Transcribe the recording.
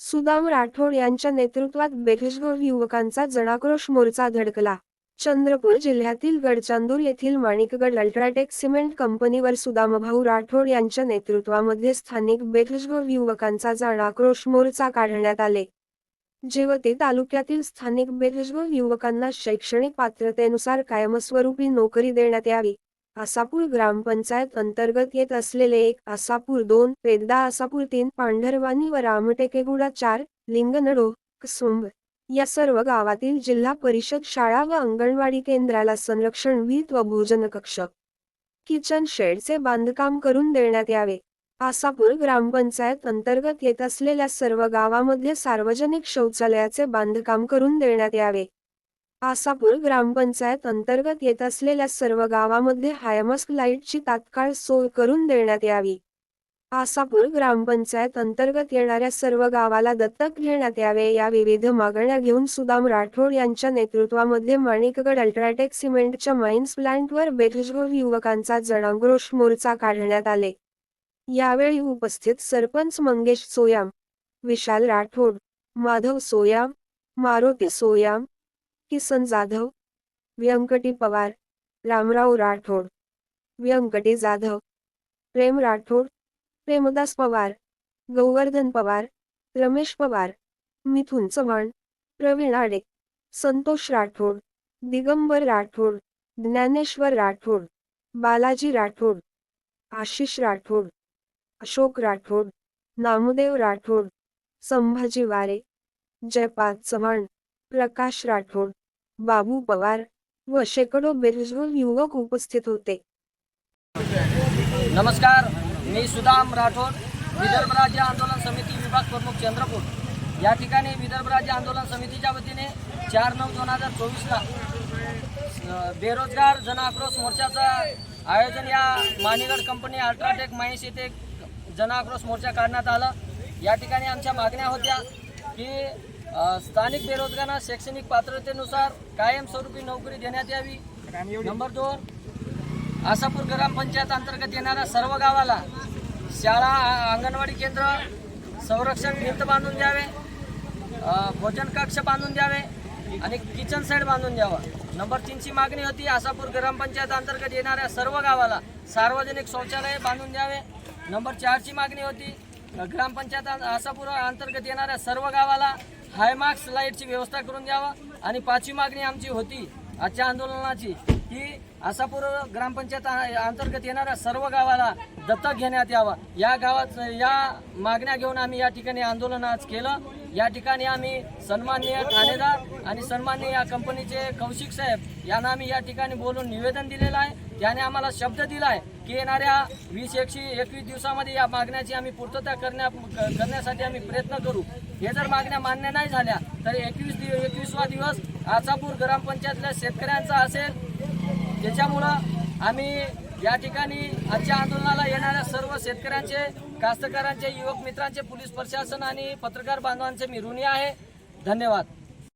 सुदाम राठोड यांच्या नेतृत्वात बेघजगोर युवकांचा जनाक्रोश मोर्चा धडकला. चंद्रपूर जिल्ह्यातील गडचांदूर येथील माणिकगड अल्ट्राटेक सिमेंट कंपनीवर सुदामभाऊ राठोड यांच्या नेतृत्वामध्ये स्थानिक बेघजगोर युवकांचा जनाक्रोश मोर्चा काढण्यात आले. जेवते तालुक्यातील स्थानिक बेरोजगार युवकांना शैक्षणिक पात्रतेनुसार कायमस्वरूपी नोकरी देण्यात यावी. आसापूर ग्रामपंचायत अंतर्गत येत असलेले एक आसापूर दोन पेद्दा आसापूर तीन पांढरवानी व रामटेकेगुडा चार लिंगनडो कसुंब या सर्व गावातील जिल्हा परिषद शाळा व अंगणवाडी केंद्राला संरक्षण वीत व भोजन कक्ष किचन शेडचे बांधकाम करून देण्यात यावे. आसापूर ग्रामपंचायत अंतर्गत येत असलेल्या सर्व गावामध्ये सार्वजनिक शौचालयाचे बांधकाम करून देण्यात यावे. आसापूर ग्रामपंचायत अंतर्गत येत असलेल्या सर्व गावामध्ये हायमस्क लाईटची तात्काळ सोय करून देण्यात यावी. आसापूर ग्रामपंचायत अंतर्गत येणाऱ्या सर्व गावाला दत्तक घेण्यात यावे या विविध मागण्या घेऊन सुदाम राठोड यांच्या नेतृत्वामध्ये माणिकगड अल्ट्राटेक सिमेंटच्या माइन्स प्लांटवर बेरोजगार युवकांचा जनाक्रोश मोर्चा काढण्यात आले. यावेळी उपस्थित सरपंच मंगेश सोयाम विशाल राठोड माधव सोयाम मारुती सोयाम किसन जाधव व्यंकटी पवार रामराव राठोड व्यंकटी जाधव प्रेम राठोड प्रेमदास पवार गौवर्धन पवार रमेश पवार मिथुन चव्हाण प्रवीण आडे संतोष राठोड दिगंबर राठोड ज्ञानेश्वर राठोड बालाजी राठोड आशिष राठोड अशोक राठोड नामदेव राठोड संभाजी वारे जयपाल चव्हाण प्रकाश राठोड बाबू पवार व शेकडो बेरोजगार युवक उपस्थित होते. नमस्कार मी सुदाम राठोड विदर्भ राज्य आंदोलन समिती विभाग प्रमुख चंद्रपूर. या ठिकाणी विदर्भ राज्य आंदोलन समितीच्या वतीने चार नऊ दोन हजार चोवीसला बेरोजगार जन आक्रोश मोर्चाचं आयोजन या मानेगड कंपनी अल्ट्राटेक माइन्स येथे जन आक्रोश मोर्चा काढण्यात आला. या ठिकाणी आमच्या मागण्या होत्या की स्थानिक बेरोजगारांना शैक्षणिक पात्रतेनुसार कायमस्वरूपी नोकरी देण्यात यावी. नंबर दोन आसापूर ग्रामपंचायत अंतर्गत येणाऱ्या सर्व गावाला शाळा अंगणवाडी केंद्र संरक्षण भिंत बांधून द्यावे भोजन कक्ष बांधून द्यावे आणि किचन साईड बांधून द्यावा. नंबर तीनची मागणी होती आसापूर ग्रामपंचायत अंतर्गत येणाऱ्या सर्व गावाला सार्वजनिक शौचालय बांधून द्यावे. नंबर चारची मागणी होती ग्रामपंचायत आसापूर अंतर्गत येणाऱ्या सर्व गावाला हायमार्क्स लाईटची व्यवस्था करून द्यावा आणि पाचवी मागणी आमची होती आजच्या आंदोलनाची. की आसापूर ग्रामपंचायत अंतर्गत येणाऱ्या सर्व गावाला दत्तक घेण्यात यावा. या गावात या मागण्या घेऊन आम्ही या ठिकाणी आंदोलन आज केलं. या ठिकाणी आम्ही सन्माननीय ठाणेदार आणि सन्माननीय या कंपनीचे कौशिक साहेब यांना आम्ही या ठिकाणी बोलून निवेदन दिलेलं आहे. त्याने आम्हाला शब्द दिला आहे की येणाऱ्या वीस एकशे एकवीस दिवसामध्ये या मागण्याची आम्ही पूर्तता करण्या क- करण्यासाठी आम्ही प्रयत्न करू. हे जर मागण्या मान्य नाही झाल्या तर एकवीस दिव एकवीसवा दिवस आचापूर ग्रामपंचायतल्या शेतकऱ्यांचा असेल त्याच्यामुळं आम्ही या ठिकाणी आजच्या आंदोलनाला येणाऱ्या सर्व शेतकऱ्यांचे कास्तकारांचे युवक मित्रांचे पोलीस प्रशासन आणि पत्रकार बांधवांचे मी ऋणी आहे. धन्यवाद.